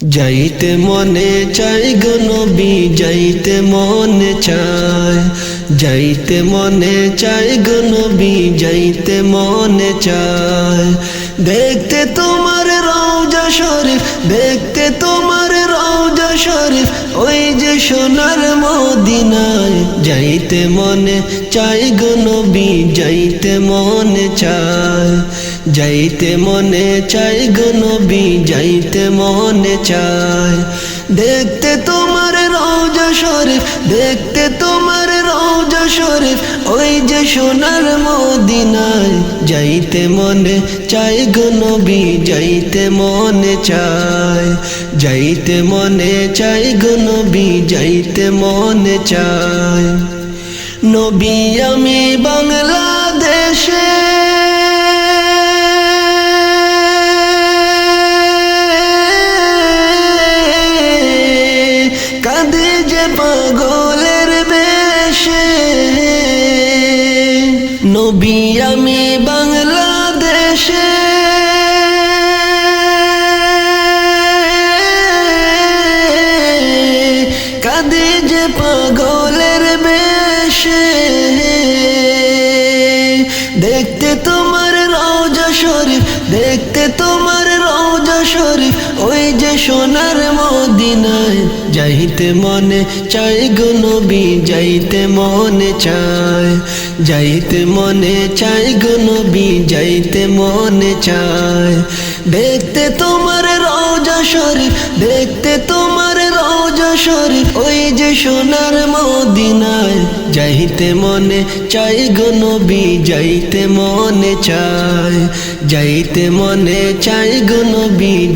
যাইতে মনে চাই গো নবী, যাইতে মনে চায় যাইতে মনে চাই গো নবী, যাইতে মনে চায় দেখতে তোমার রওজা শরীফ, দেখতে তোমার রওজা শরীফ, ওই যে সোনার মদিনায় যাইতে মনে চাই গো নবী, যাইতে মনে চায়, যাইতে মনে চাই গো নবী, যাইতে মনে চায়। দেখতে তোমার রওজা শরীফ, দেখতে তোমার শরীফ, ওই যে সোনার মদিনায় যাইতে মনে চাই গো নবী, যাইতে মনে চায়, যাইতে মনে চাই গো নবী, যাইতে মনে চায়। নবী আমি বাংলাদেশে নবী আমি বাংলাদেশে। কাঁদে যে পাগলের বেশে। দেখতে তোমার ওই যে সোনার মদিনায়, যাইতে মনে চাই গো নবী, যাইতে মনে চায়, যাইতে মনে চাই গো নবী, যাইতে মনে চায়। দেখতে তোমার রওজা শরীফ, দেখতে তোমার শরীফ, ওই যে সোনার মদিনায়। যাইতে মনে চাই গো যাইতে মনে চায় যাইতে মনে চাই গো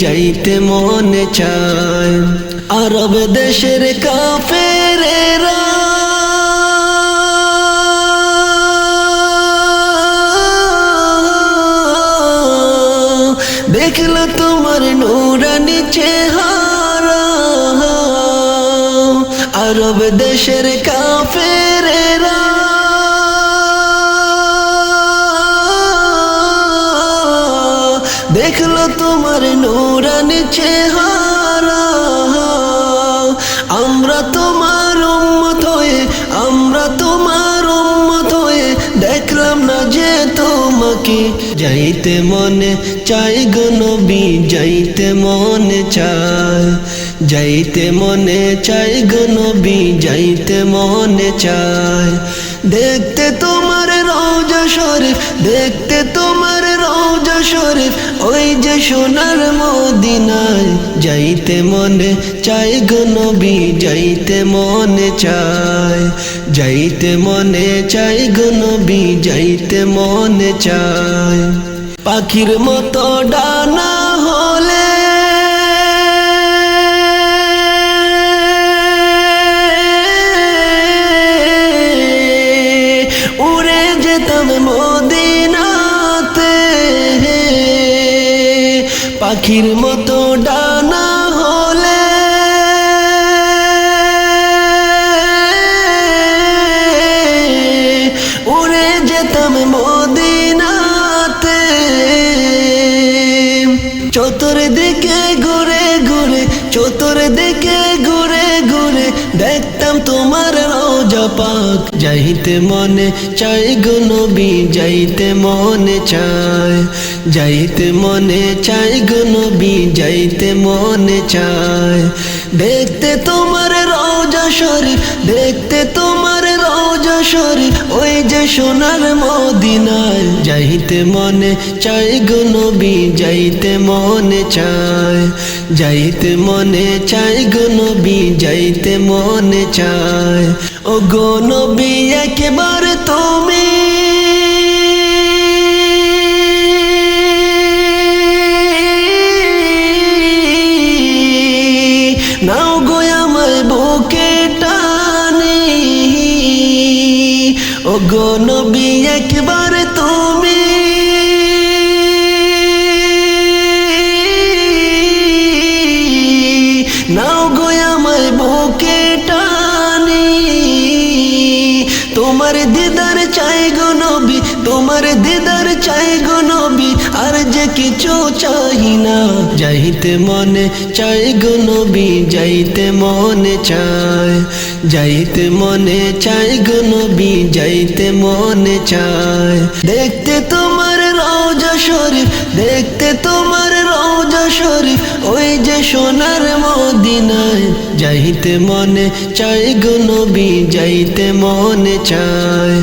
যাইতে মনে চায় আরব দেশের কাফেরেরা দেখল তোমার নুরানি চেহারা। আরব দেশের কাফেরেরা। দেখল তোমার নুরানি চেহারা। আমরা তোমার উম্মত হয়ে, আমরা তোমার উম্মত হয়ে দেখলাম না যে তোমাকে। যাইতে মনে চাই গো যাইতে মনে চায়। যাইতে মনে চাই গো নবী, যাইতে মনে চায়। দেখতে তোমার রওজা শরীফ, দেখতে তোমার রওজা শরীফ, ওই যে সোনার মদিনায়। যাইতে মনে চাই গো নবী, যাইতে মনে চায়। যাইতে মনে চাই গো নবী, যাইতে মনে চায়। পাখির মতো ডানা পাখির মতো ডানা হলে। উড়ে যেতাম মদিনাতে। চতুর্দিকে ঘুরে ঘুরে, চতুর্দিকে ঘুরে ঘুরে দেখতাম তোমার পাক, যাইতে মনে চাই গো যাইতে মনে চায়। যাইতে মনে চাই গো যাইতে মনে চায়। দেখতে তোমার রওজা শরীফ, দেখতে তোমার রওজা শরীফ, ওই যে সোনার মদিনায়। যাইতে মনে চাই গো যাইতে মনে চায়। যাইতে মনে চাই গো যাইতে মনে চায়। ও গো নবী একবার তুমি নাও গো আমার বুকে টানি। ও গো নবী তোমার দিদার চাই গো নবী, তোমার দিদার চাই গো নবী, আর যে কিছু চাহি না। যাইতে মনে চাই গো নবী, যাইতে মনে চায় যাইতে মনে চাই গো নবী, যাইতে মনে চায় দেখতে তোমার রওজা শরীফ, দেখতে তোমার ওই যে সোনার মদিনায় যাইতে মনে চাই গো নবী, যাইতে মনে চায়,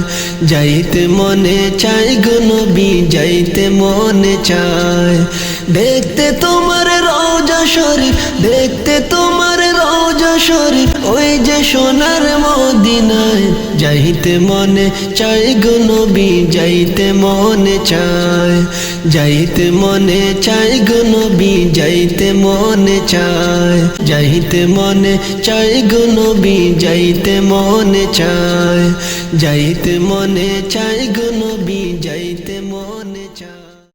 যাইতে মনে চাই গো নবী, যাইতে মনে চায়। দেখতে তোমার রওজা শরীফ, দেখতে তোমার রওজা শরীফ, ওই যে সোনার মদিনায় যাইতে মনে চাই গো নবী, যাইতে মনে চায়। যাইতে মনে চাই গো নবী, যাইতে মনে চাই যাইতে মনে চাই গো নবী, যাইতে মনে চাই যাইতে মনে চাই গো নবী যাই